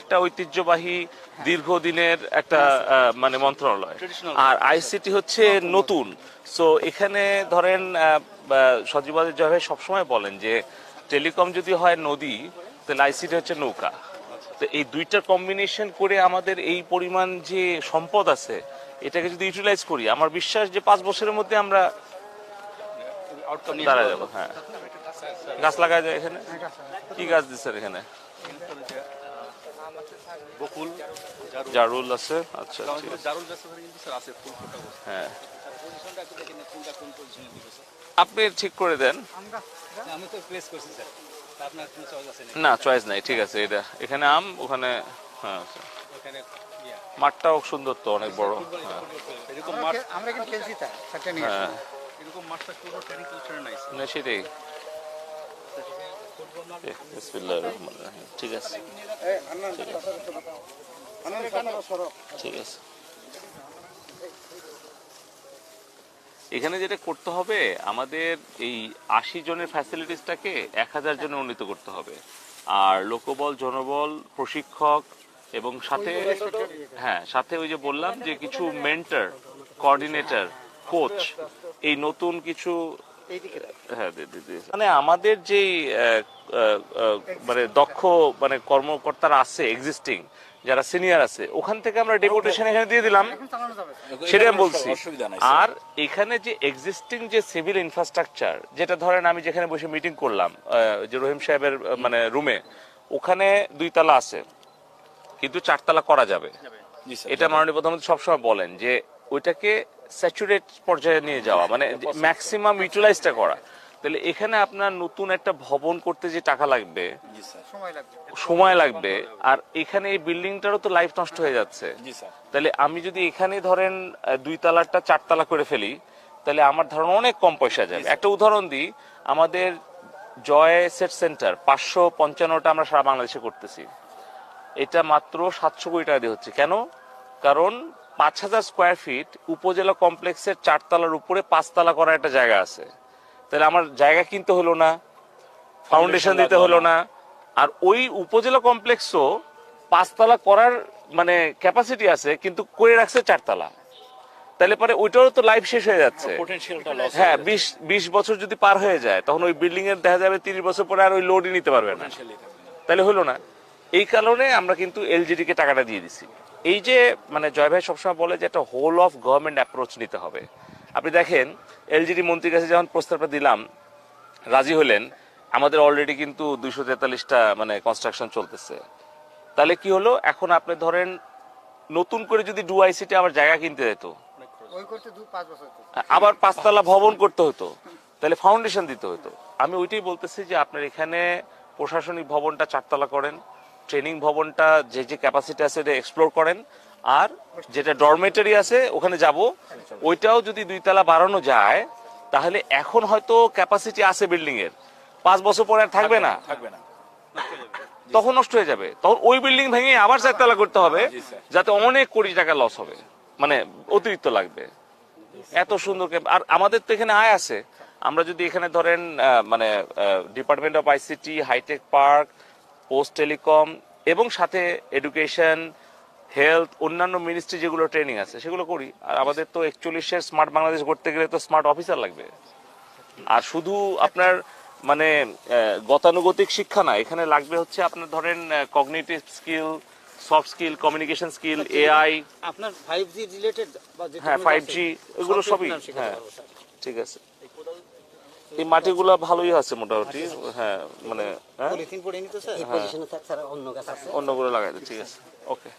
একটা ঐতিহ্যবাহী দীর্ঘদিনের একটা মানে মন্ত্রণালয়। আর আইসিটি হচ্ছে নতুন। সো এখানে ধরেন সজীবাদ জয় সবসময় বলেন যে টেলিকম যদি হয় নদী তাহলে আইসিটি হচ্ছে নৌকা। তো এই দুইটার কম্বিনেশন করে আমাদের এই পরিমাণ যে সম্পদ আছে এটাকে যদি ইউটিলাইজ করি আমার বিশ্বাস যে পাঁচ বছরের মধ্যে আমরা দাঁড়া যাব হ্যাঁ। গাছ লাগা যায় এখানে? কি গাছ দিচ্ছেন এখানে? বকুল জারুল। জারুল আছে? আচ্ছা ঠিক আছে। জারুল আছে ফুল ফোটা হ্যাঁ। পজিশনটা একটু দেখেন কোনটা কোন পজিশনে দিবে স্যার? আপনি ঠিক করে দেন। আমি তো প্রেস করছি স্যার। আপনার কোনো চয়েস আছে না চয়েস নাই ঠিক আছে এটা। এখানে আম ওখানে হ্যাঁ আচ্ছা। ওখানে মাঠটাও সুন্দর তো অনেক বড়। হ্যাঁ। এরকম মাঠ আমরা কিন্তু খেলছি তা একটা নিয়ে হ্যাঁ। এরকম মাঠটা পুরো ট্রেনিং নাই সেটাই। এখানে যেটা করতে হবে, আমাদের এই আশি জনের ফ্যাসিলিটিসটাকে এক হাজার জনে উন্নীত করতে হবে। আর লোকবল, জনবল, প্রশিক্ষক এবং সাথে হ্যাঁ সাথে ওই যে বললাম যে কিছু মেন্টর কোঅর্ডিনেটর কোচ এই নতুন কিছু হ্যাঁ দি- দি- দি- মানে আমাদের যে মানে দক্ষ মানে কর্মকর্তারা আছে এক্সিস্টিং যারা সিনিয়র আছে ওখান থেকে আমরা ডেপুটেশন এখানে দিয়ে দিলাম। সেটাই আমি বলছি। আর এখানে যে এক্সিস্টিং যে সিভিল ইনফ্রাস্ট্রাকচার যেটা ধরেন আমি যেখানে বসে মিটিং করলাম আহ, যে রহিম সাহেবের মানে রুমে ওখানে দুই তালা আছে কিন্তু চারতলা করা যাবে। এটা মাননীয় প্রধানমন্ত্রী সবসময় বলেন যে ওইটাকে স্যাচুরেট পর্যায়ে নিয়ে যাওয়া মানে ম্যাক্সিমাম ইউটিলাইজটা করা। তাহলে এখানে আপনার নতুন একটা ভবন করতে যে টাকা লাগবে সময় লাগবে। আর এখানে এই বিল্ডিংটারও তো লাইফ নষ্ট হয়ে যাচ্ছে। তাহলে আমি যদি এখানে ধরেন দুই তালারটা চারতলা করে ফেলি তাহলে আমার ধারণা অনেক কম পয়সা যাবে। একটা উদাহরণ দিই আমাদের জয় সেট সেন্টার পাঁচশো পঞ্চান্নটা আমরা সারা বাংলাদেশে করতেছি। এটা মাত্র সাতশো কোটি টাকা দিয়ে হচ্ছে। কেন? কারণ পাঁচ হাজার স্কোয়ার ফিট উপজেলা কমপ্লেক্সের চারতলার উপরে পাঁচতলা করার একটা জায়গা আছে। তাহলে আমার জায়গা কিনতে হলো না ফাউন্ডেশন দিতে হলো না। আর ওই উপজেলা কমপ্লেক্সও পাঁচতলা করার মানে ক্যাপাসিটি আছে কিন্তু করে রাখছে চারতলা। তাহলে পরে ওইটারও তো লাইফ শেষ হয়ে যাচ্ছে। হ্যাঁ বিশ বিশ বছর যদি পার হয়ে যায় তখন ওই বিল্ডিং এর দেখা যাবে তিরিশ বছর পরে আর ওই লোডই নিতে পারবে না। তাহলে হলো না। এই কারণে আমরা কিন্তু এলজিডি কে টাকাটা দিয়ে দিছি। এই যে মানে জয় ভাই সবসময় বলে যে একটা হোল অফ গভর্নমেন্ট অ্যাপ্রোচ নিতে হবে। আপনি দেখেন এলজিডি মন্ত্রীর কাছে যখন প্রস্তাবটা দিলাম রাজি হলেন আমাদের অলরেডি কিন্তু দুইশো তেতাল্লিশটা মানে কনস্ট্রাকশন চলতেছে। তাহলে কি হলো? এখন আপনি ধরেন নতুন করে যদি ডুআইসিটি আবার জায়গা কিনতে যেত। আবার পাঁচতলা ভবন করতে হতো তাহলে ফাউন্ডেশন দিতে হতো। আমি ওইটাই বলতেছি যে আপনার এখানে প্রশাসনিক ভবনটা চারতলা করেন ট্রেনিং ভবনটা যে যে ক্যাপাসিটি আছে এটা এক্সপ্লোর করেন। আর যেটা ডরমেটারি আছে ওখানে যাব। ওইটাও যদি দুইতলা বাড়ানো যায় তাহলে এখন হয়তো ক্যাপাসিটি আছে বিল্ডিং এর। পাঁচ বছর পরে আর থাকবে না। থাকবে না। তখন নষ্ট হয়ে যাবে। তখন ওই বিল্ডিং ভেঙে আবার চারতলা করতে হবে যাতে অনেক কোটি টাকা লস হবে। মানে অতিরিক্ত লাগবে। এত সুন্দর আর আমাদের তো এখানে আয় আছে। আমরা যদি এখানে ধরেন মানে department of ICT hi tech park post telecom এবং সাথে এডুকেশন হেলথ অন্যান্য মিনিস্ট্রি যেগুলো ট্রেনিং আছে সেগুলো করি। আর আমাদের তো একচল্লিশের স্মার্ট বাংলাদেশ করতে গেলে তো স্মার্ট অফিসার লাগবে। আর শুধু আপনার মানে গতানুগতিক শিক্ষা না এখানে লাগবে হচ্ছে আপনার ধরেন cognitive skill soft skill communication skill AI আপনার ফাইভ জি রিলেটেড হ্যাঁ ফাইভ জি এগুলো সবই হ্যাঁ ঠিক আছে। এই মাটিগুলো ভালোই আছে মোটামুটি হ্যাঁ মানে হ্যাঁ? পলিথিন পড়ে নিত স্যার এই পজিশনে থাক স্যার অন্য অন্যগুলো লাগাই ঠিক আছে। ওকে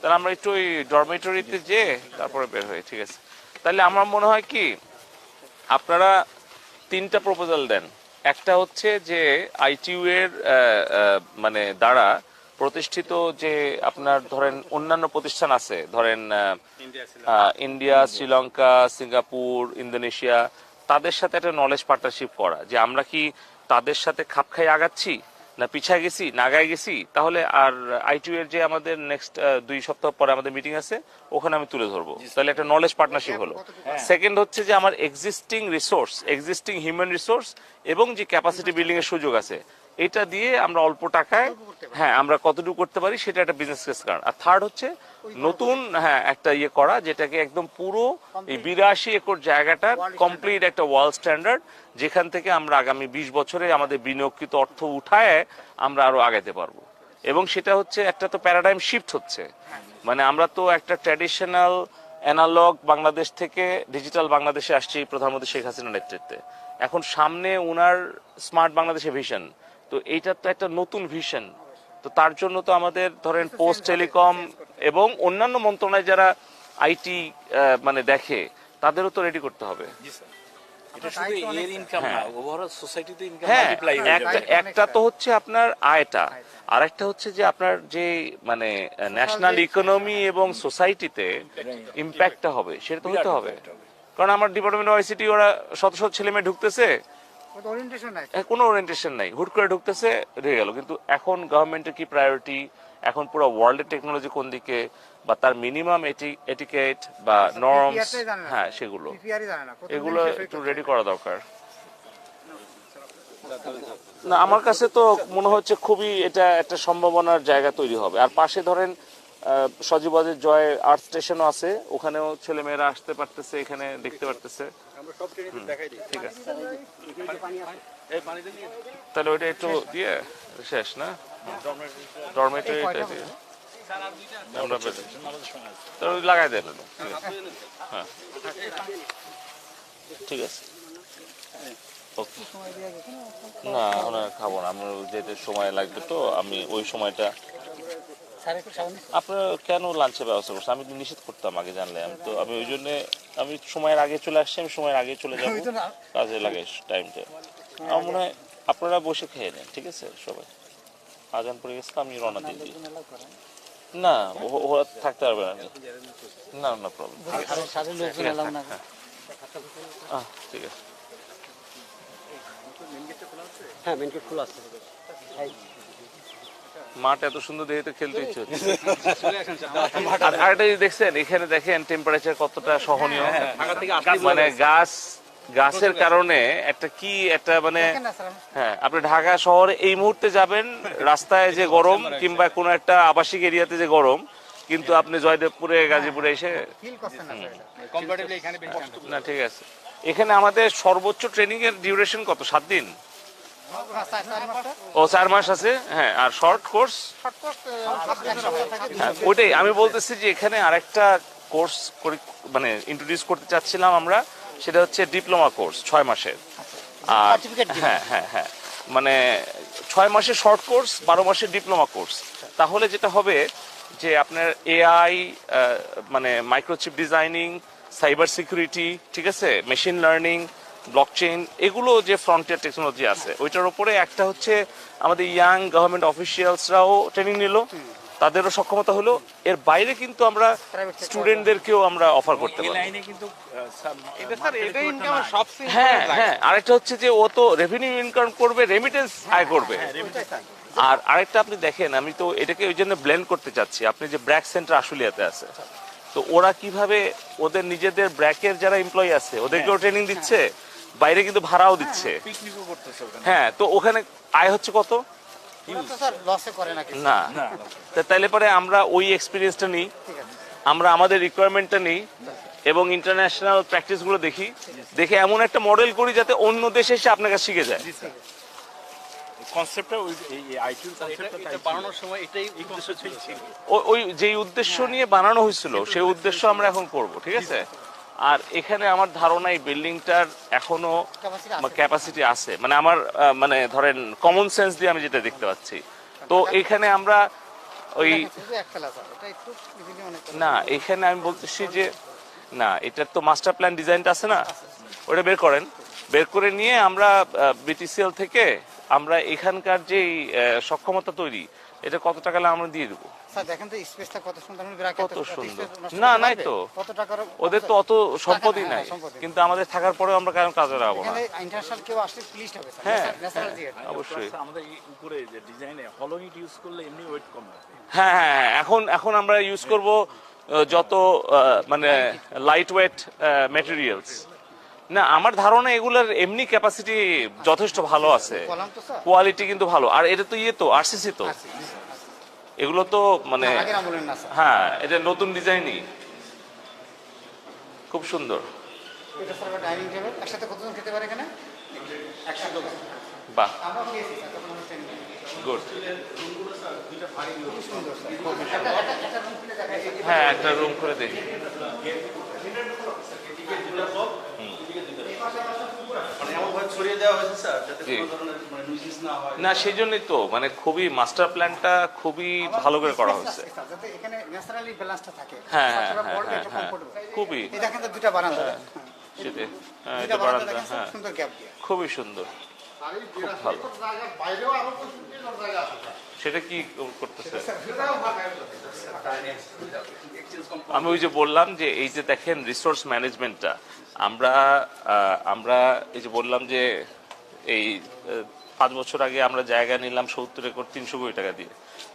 তাহলে আমরা একটু ওই ডরমেটরিতে যে তারপরে বের হই ঠিক আছে। তাহলে আমার মনে হয় কি আপনারা তিনটা প্রপোজাল দেন। একটা হচ্ছে যে আইটিইউ এর আহ, আহ, মানে দ্বারা প্রতিষ্ঠিত যে আপনার ধরেন অন্যান্য প্রতিষ্ঠান আছে ধরেন ইন্ডিয়া শ্রীলঙ্কা সিঙ্গাপুর ইন্দোনেশিয়া তাদের সাথে একটা নলেজ পার্টনারশিপ করা যে আমরা কি তাদের সাথে খাপ খাই আগাচ্ছি? না পিছায় গেছি নাগায় গেছি? তাহলে আর আইটিউ এর যে আমাদের নেক্সট দুই সপ্তাহ পরে আমাদের মিটিং আছে ওখানে আমি তুলে ধরবো। তাহলে একটা নলেজ পার্টনারশিপ হলো। সেকেন্ড হচ্ছে যে আমার existing resource existing human resource এবং যে ক্যাপাসিটি বিল্ডিং এর সুযোগ আছে এটা দিয়ে আমরা অল্প টাকায় হ্যাঁ আমরা কতটুকু করতে পারি সেটা একটা বিজনেস কেস কারণ আর থার্ড হচ্ছে নতুন হ্যাঁ একটা ইয়ে করা যেটাকে একদম পুরো এই বিরাশি একর জায়গাটার কমপ্লিট একটা ওয়াল স্ট্যান্ডার্ড যেখান থেকে আমরা আগামী বিশ বছরে আমাদের বিনিয়োগকৃত অর্থ উঠায় আমরা আরও আগাতে পারব। এবং সেটা হচ্ছে একটা তো প্যারাডাইম শিফট হচ্ছে। মানে আমরা তো একটা ট্র্যাডিশনাল অ্যানালগ বাংলাদেশ থেকে ডিজিটাল বাংলাদেশে আসছি প্রধানমন্ত্রী শেখ হাসিনার নেতৃত্বে। এখন সামনে উনার স্মার্ট বাংলাদেশের ভিশন তো এইটা তো একটা নতুন ভিশন তো তার জন্য তো আমাদের ধরেন পোস্ট টেলিকম এবং অন্যান্য মন্ত্রণালয় যারা আইটি মানে দেখে তাদেরও তো রেডি করতে হবে। এটা শুধু এর ইনকাম না ওভারঅল সোসাইটিতে ইনকাম হ্যাঁ হয়ে একটা তো হচ্ছে আপনার আয়টা। আর একটা হচ্ছে যে আপনার যে মানে ন্যাশনাল ইকোনমি এবং সোসাইটিতে ইম্প্যাক্টটা হবে সেটা তো হতে হবে। কারণ আমার ডিপার্টমেন্ট অফ আইসিটি ওরা শত শত ছেলে মেয়ে ঢুকতেছে। কোনো ওরিয়েন্টেশন নাই। হুট করে ঢুকতেছে রয়ে গেল। কিন্তু এখন গভর্নমেন্টের কি প্রায়োরিটি এখন পুরো ওয়ার্ল্ডের টেকনোলজি কোন দিকে? বা তার মিনিমাম এটিকেট বা নর্মস না। হ্যাঁ সেগুলো। এগুলো একটু রেডি করা দরকার। না আমার কাছে তো মনে হচ্ছে খুবই এটা একটা সম্ভাবনার জায়গা তৈরি হবে। আর পাশে ধরেন আহ, সজীবাজের জয় আর্ট স্টেশনও আছে। ওখানেও ছেলে মেয়েরা আসতে পারতেছে এখানে দেখতে পারতেছে। আমরা সব ট্রেনিং দেখাই দিই। ঠিক আছে। এই পানিতে নিয়ে তাহলে ওইটা একটু দিয়ে শেষ না? দিয়ে। আমরা তাহলে লাগাই দেন ঠিক আছে হ্যাঁ। ঠিক আছে. না ওনা খাব না। আমরা যেতে সময় লাগবে তো আমি ওই সময়টা আপনার কেন লাঞ্চের ব্যবস্থা করছেন? আমি নিষেধ করতাম আগে জানলে আমি। তো আমি ওই জন্য আমি সময়ের আগে চলে আসছি আমি সময়ের আগে চলে যাব। কাজে লাগে টাইমটা। আমার মনে হয় আপনারা বসে খেয়ে নেন ঠিক আছে? সবাই। আজান পড়ে গেছে আমি রওনা দিয়ে দিই। না ও- ওরা থাকতে পারবে না। না না প্রবলেম ঠিক আছে। হ্যাঁ মেন গেট খোলা আছে। মাঠ এত সুন্দর দেখে তো খেলতে ইচ্ছে স্যার আর দেখছেন এখানে দেখেন টেম্পারেচার কতটা সহনীয়। ঢাকা থেকে আসলে মানে গাছ গাছের কারণে একটা কি একটা মানে হ্যাঁ আপনি ঢাকা শহরে এই মুহূর্তে যাবেন রাস্তায় যে গরম কিংবা কোনো একটা আবাসিক এরিয়াতে যে গরম কিন্তু আপনি জয়দেবপুরে গাজীপুরে এসে। না ঠিক আছে। এখানে আমাদের সর্বোচ্চ ট্রেনিং এর ডিউরেশন কত? সাত দিন? ও চার মাস আছে? হ্যাঁ আর শর্ট কোর্স হ্যাঁ ওইটাই। আমি বলতেছি যে এখানে আরেকটা কোর্স মানে ইন্ট্রোডিউস করতে চাচ্ছিলাম আমরা সেটা হচ্ছে ডিপ্লোমা কোর্স ছয় মাসের। আর হ্যাঁ হ্যাঁ হ্যাঁ। মানে ছয় মাসের শর্ট কোর্স বারো মাসের ডিপ্লোমা কোর্স তাহলে যেটা হবে যে আপনার এআই মানে মাইক্রোচিপ ডিজাইনিং সাইবার সিকিউরিটি ঠিক আছে? মেশিন লার্নিং ব্লকচেইন এগুলো যে ফ্রন্টিয়ার টেকনোলজি আছে ওইটার উপরে একটা হচ্ছে আমাদের ইয়াং গভর্নমেন্ট অফিসিয়ালসরাও ট্রেনিং নিল তাদেরও সক্ষমতা হলো। এর বাইরে কিন্তু আমরা স্টুডেন্টদেরকেও আমরা অফার করতে পারি লাইনে কিন্তু এটা স্যার এটা ইনকাম সবচেয়ে হ্যাঁ হ্যাঁ আরেকটা হচ্ছে যে ও তো রেভিনিউ ইনকাম করবে রেমিটেন্স আয় করবে। আর আরেকটা আপনি দেখেন আমি তো এটাকে ওই জন্য ব্লেন্ড করতে চাচ্ছি। আপনি যে ব্র্যাক সেন্টার আশুলিয়াতে আছে তো ওরা কীভাবে ওদের নিজেদের ব্র্যাকের যারা এমপ্লয়ি আছে ওদেরকেও ট্রেনিং দিচ্ছে? বাইরে কিন্তু ভাড়াও দিচ্ছে। ওখানে। হ্যাঁ তো ওখানে আয় হচ্ছে কত? না। তাইলে পরে আমরা ওই এক্সপিরিয়েন্সটা নিই। আমরা আমাদের রিকোয়ারমেন্টটা নিই এবং ইন্টারন্যাশনাল প্র্যাকটিসগুলো দেখি। দেখে এমন একটা মডেল করি যাতে অন্য দেশে এসে আপনার কাছে শিখে যায়। ওই এটাই উদ্দেশ্য উদ্দেশ্য নিয়ে বানানো হয়েছিল সেই উদ্দেশ্য আমরা এখন করব ঠিক আছে? আর এখানে আমার ধারণা এই বিল্ডিংটার এখনও ক্যাপাসিটি আছে। মানে আমার মানে ধরেন কমন সেন্স দিয়ে আমি যেটা দেখতে পাচ্ছি। তো এখানে আমরা ওই না এখানে আমি বলতেছি যে না এটার তো মাস্টার প্ল্যান ডিজাইনটা আছে না? ওটা বের করেন। বের করে নিয়ে আমরা বিটিসিএল থেকে আমরা এখানকার যে সক্ষমতা তৈরি এটা কত টাকা আমরা দিয়ে দেবো? দেখেন তো স্পেসটা কত সুন্দর কত সুন্দর। না, নাই তো। কত টাকার ওদের তো অত সম্পত্তি হ্যাঁ, নাই। কিন্তু আমাদের থাকার পরেও আমরা কেন কাজে লাগাবো না। ইন্টারন্যাশনাল কেউ আসলে প্লিজ হবে হ্যাঁ, অবশ্যই। আমাদের উপরে যে ডিজাইনে হলো ইউজ করলে এমনি ওয়েট কম হ্যাঁ হ্যাঁ হ্যাঁ, এখন এখন আমরা ইউজ করব যত আহ, মানে লাইট ওয়েট ম্যাটেরিয়ালস না আমার ধারণা এগুলোর এমনি ক্যাপাসিটি যথেষ্ট ভালো আছে। কোয়ালিটি কিন্তু ভালো। আর এটা তো ইয়ে তো আরসিসি তো। আছে। এগুলো তো মানে আগের আমলের না স্যার হ্যাঁ এটা নতুন ডিজাইনই। খুব সুন্দর। এটা ডাইনিং টেবিল একসাথে কতজন খেতে পারে এখানে? বাহ। গুড। হ্যাঁ একটা রুম করে দেখি। ছড়িয়ে দেওয়া হয়েছে স্যার যাতে কোনো ধরনের মানে না হয়। না সেই জন্যই তো মানে খুবই মাস্টার প্ল্যানটা খুবই ভালো করে করা হয়েছে। যাতে এখানে ন্যাচারালি ব্যালেন্সটা থাকে। হ্যাঁ, হ্যাঁ, হ্যাঁ, হ্যাঁ। comfortable। খুবই। এই দেখেন তো দুটা বারান্দা। হ্যাঁ। সেটাই। হ্যাঁ এটা বারান্দা হ্যাঁ। সুন্দর গ্যাপ দিয়ে। খুবই সুন্দর। খুব ভালো। সেটা কি করতেছে? আমি ওই যে বললাম যে এই যে দেখেন রিসোর্স ম্যানেজমেন্টটা আমরা আমরা এই যে বললাম যে এই পাঁচ বছর আগে আমরা জায়গা নিলাম সত্তর একর তিনশো কোটি টাকা দিয়ে।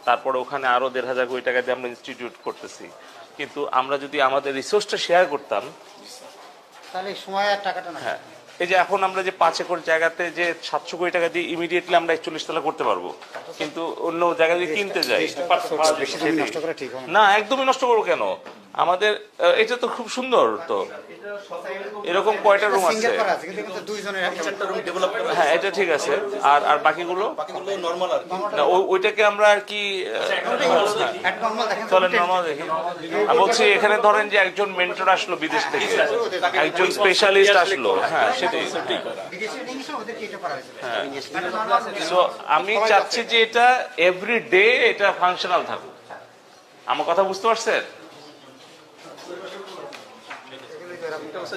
তারপরে ওখানে আরও দেড় হাজার কোটি টাকা দিয়ে আমরা ইনস্টিটিউট করতেছি। কিন্তু আমরা যদি আমাদের রিসোর্সটা শেয়ার করতাম তাহলে সময় আর টাকাটা হ্যাঁ এই যে এখন আমরা যে পাঁচ একর জায়গাতে যে সাতশো কোটি টাকা দিয়ে ইমিডিয়েটলি আমরা একচল্লিশ তলা করতে পারব। কিন্তু অন্য জায়গা দিয়ে কিনতে যাই বেশি জমি নষ্ট করে ঠিক হয় না। একদমই নষ্ট করব কেন? আমাদের এটা তো খুব সুন্দর তো। এরকম কয়টা রুম আছে? সিঙ্গেল করা আছে কিন্তু কিন্তু দুইজনের একটা একটা রুম ডেভেলপ করা হ্যাঁ এটা ঠিক আছে। আর আর বাকিগুলো? বাকিগুলো নর্মাল আর কি। না ওইটাকে আমরা আর কি আহ, নর্মাল চলেন নর্মাল দেখি। আমি বলছি এখানে ধরেন যে একজন মেন্টর আসলো বিদেশ থেকে। একজন স্পেশালিস্ট আসলো হ্যাঁ। সেটাই। হ্যাঁ। normal- সো আমি চাচ্ছি যে এটা এভরি ডে এটা ফাংশনাল থাকুক আমার কথা বুঝতে পারছেন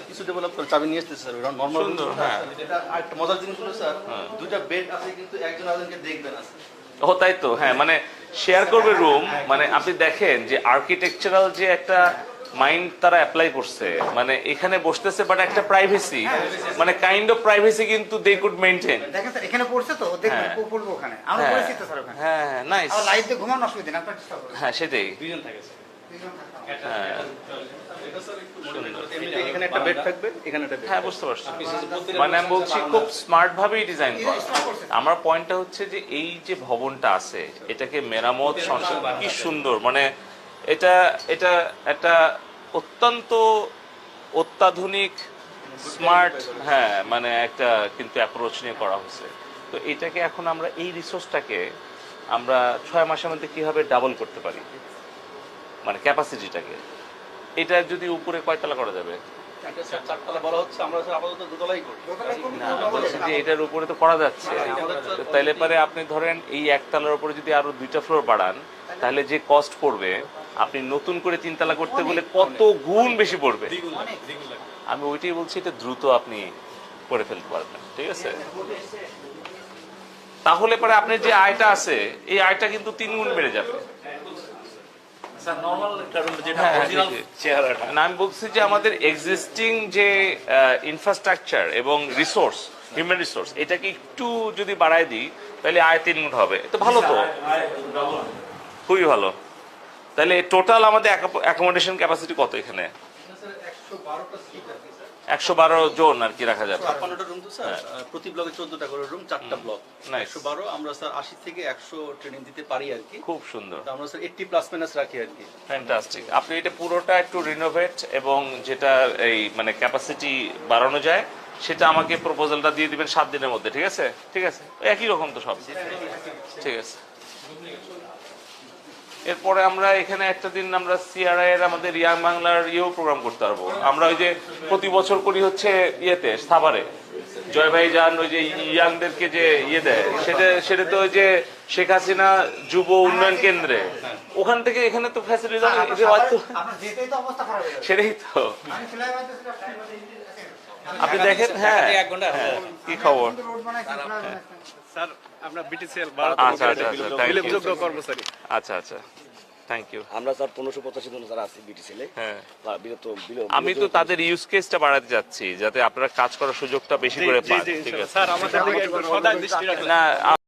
কিছু ডেভেলপ করে চাবি নিয়ে আসতেছে স্যার নর্মাল হ্যাঁ। এটা মজার জিনিস হলো স্যার দুইটা বেড আছে কিন্তু একজন আরেকজনকে দেখবে না ও তাই তো হ্যাঁ মানে শেয়ার করবে রুম মানে আপনি দেখেন যে আর্কিটেকচারাল যে একটা মাইন্ড তারা অ্যাপ্লাই করছে। মানে এখানে বসতেছে বাট একটা প্রাইভেসি মানে কাইন্ড অফ প্রাইভেসি কিন্তু দে কুড মেনটেন দেখেন স্যার এখানে পড়ছে তো ও দেখবেন হ্যাঁ। পড়ব ওখানে। আমরা হ্যাঁ। পড়েছি তো স্যার ওখানে। হ্যাঁ নাইস আর লাইট দিয়ে ঘুমানো অসুবিধা না আপনার চেষ্টা করুন হ্যাঁ সেটাই। দুইজন থাকে স্যার দুইজন হবে। হ্যাঁ। এখানে একটা বেড থাকবে এখানে একটা বেড হ্যাঁ বুঝতে পারছি। মানে আমি বলছি খুব স্মার্ট ভাবেই ডিজাইন করা। আমার পয়েন্টটা হচ্ছে যে এই যে ভবনটা আছে এটাকে মেরামত সংস্কার কি সুন্দর। মানে এটা এটা একটা অত্যন্ত অত্যাধুনিক স্মার্ট হ্যাঁ মানে একটা কিন্তু অ্যাপ্রোচ নিয়ে করা হয়েছে। তো এটাকে এখন আমরা এই রিসোর্সটাকে আমরা ছয় মাসের মধ্যে কীভাবে ডাবল করতে পারি? মানে ক্যাপাসিটিটাকে এটা যদি উপরে কয়তলা করা যাবে? এটা স্যার চারতলা বলা হচ্ছে আমরা স্যার আপাতত দোতলাই করি। না বলছি যে এটার উপরে তো করা যাচ্ছে। তো তাইলে পরে আপনি ধরেন এই একতলার উপরে যদি আরও দুইটা ফ্লোর বাড়ান তাহলে যে কস্ট পড়বে আপনি নতুন করে তিনতলা করতে গেলে কত গুণ বেশি পড়বে। আমি ওইটাই বলছি এটা দ্রুত আপনি করে ফেলতে পারবেন ঠিক আছে? তাহলে পরে আপনার যে আয়টা আছে এই আয়টা কিন্তু তিন গুণ বেড়ে যাবে। স্যার যেটা হ্যাঁ, না আমি বলছি যে আমাদের এক্সিস্টিং যে ইনফ্রাস্ট্রাকচার এবং রিসোর্স হিউম্যান রিসোর্স এটাকে একটু যদি বাড়ায় দিই তাহলে আয় তিন গুণ হবে। তো ভালো তো? খুবই ভালো। তাহলে টোটাল আমাদের অ্যাকোমোডেশন ক্যাপাসিটি কত এখানে? একশো বারো জন আর কি রাখা যাবে। ছাপ্পান্নটা রুম তো স্যার। প্রতি ব্লকে চোদ্দটা করে রুম চারটা ব্লক Nice. একশো বারো আমরা স্যার আশি থেকে একশো ট্রেনিং দিতে পারি আর কি। খুব সুন্দর। আমরা স্যার এইটটি প্লাস মাইনাস রাখি আর কি। ফ্যান্টাস্টিক আপনি এটা পুরোটা একটু রিনোভেট এবং যেটা এই মানে ক্যাপাসিটি বাড়ানো যায় সেটা আমাকে প্রপোজালটা দিয়ে দিবেন সাত দিনের মধ্যে ঠিক আছে? ঠিক আছে? একই রকম তো সব। ঠিক আছে। এরপরে আমরা এখানে একটা দিন আমরা সিআরআই এর আমাদের ইয়াং বাংলার ইয়েও প্রোগ্রাম করতে পারব। আমরা ওই যে প্রতি বছর করি হচ্ছে ইয়েতে সাভারে জয় ভাই যান ওই যে ইয়াংদেরকে যে ইয়ে দেয় সেটা সেটা তো ওই যে শেখ হাসিনা যুব উন্নয়ন কেন্দ্রে। ওখান থেকে এখানে তো ফ্যাসিলিটি সেটাই তো। আপনি দেখেন হ্যাঁ। এক ঘণ্টা হ্যাঁ, কি খবর? স্যার আমরা বিটিসিএল আচ্ছা আচ্ছা আচ্ছা থ্যাংক ইউ যোগ্য কর্মচারী। আচ্ছা আচ্ছা থ্যাংক ইউ আমরা স্যার পনেরোশো পঁচাশি জন যারা আছি বিটিসিএলে হ্যাঁ। আমি তো তাদের ইউজ কেসটা বাড়াতে যাচ্ছি যাতে আপনারা কাজ করার সুযোগটা বেশি করে পান ঠিক আছে। স্যার আমাদের দিকে একবার সদা দৃষ্টি রাখবেন না